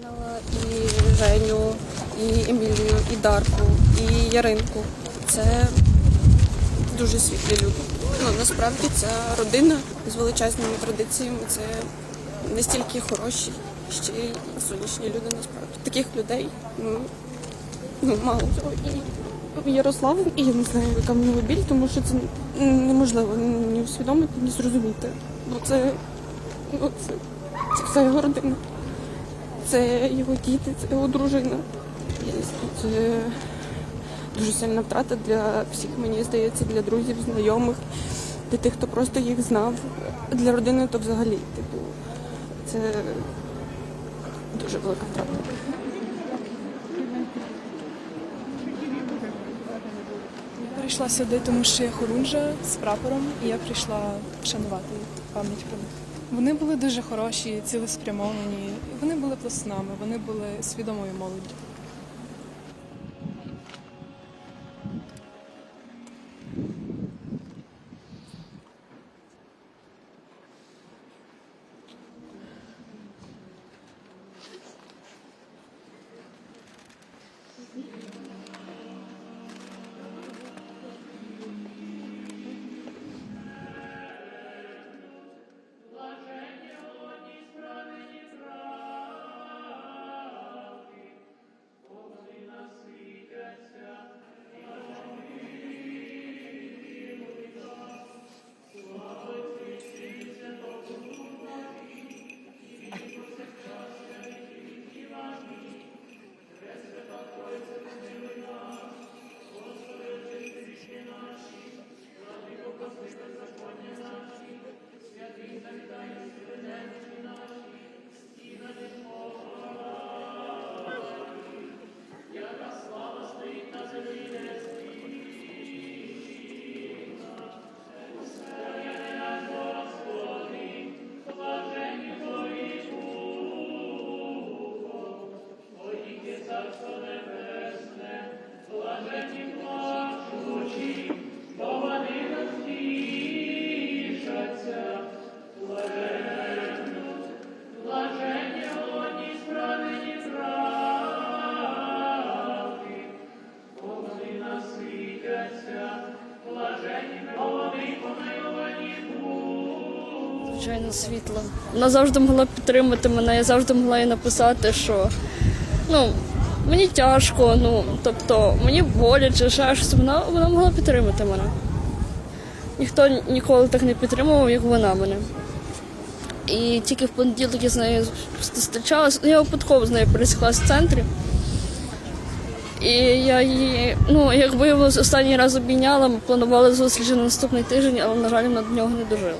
знала і Женю, і Емілію, і Дарку, і Яринку. Це дуже світлі люди. Ну насправді ця родина з величезними традиціями. Це настільки хороші, ще й сонячні люди. Насправді таких людей ну, ну мало. І Ярослав, і я не знаю, яка нього біль, тому що це неможливо ні усвідомити, ні зрозуміти. Бо це, ну, це, це вся його родина. Це його діти, це його дружина. Це дуже сильна втрата для всіх, мені здається, для друзів, знайомих, для тих, хто просто їх знав. Для родини то взагалі, типу, це дуже велика втрата. Прийшла сюди, тому що я хорунжа з прапором, і я прийшла вшанувати пам'ять про них. Вони були дуже хороші, цілеспрямовані. Вони були пласнами, вони були свідомою молоддю. Звичайно, світла. Вона завжди могла підтримати мене, я завжди могла їй написати, що ну, мені тяжко, ну, тобто мені боляче, ще щось. Вона, вона могла підтримати мене. Ніхто ніколи так не підтримував, як вона мене. І тільки в понеділок я з нею зустрічалася, я випадково з нею пересіклася в центрі. І я її, ну, як виявилось, останній раз обійняла, ми планували зустріч на наступний тиждень, але, на жаль, вона до нього не дожила.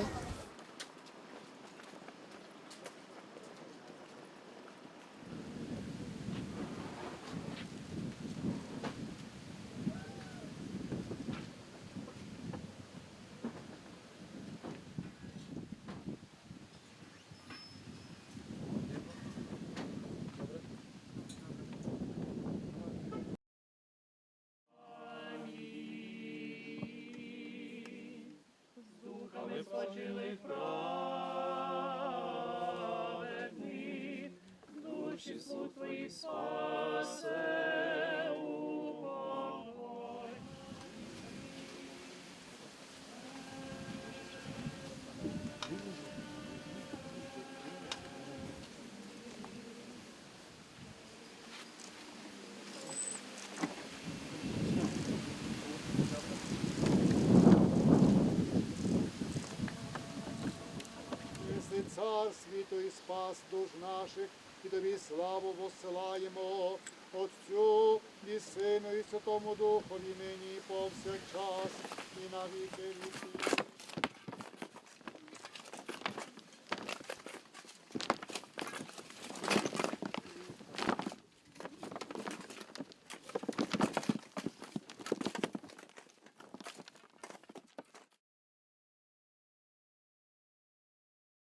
Єси Цар світу і спас душ наших, і тобі славу посилаємо, Отцю і Сину, і Святому Духові нині і повсякчас, і на віки віки.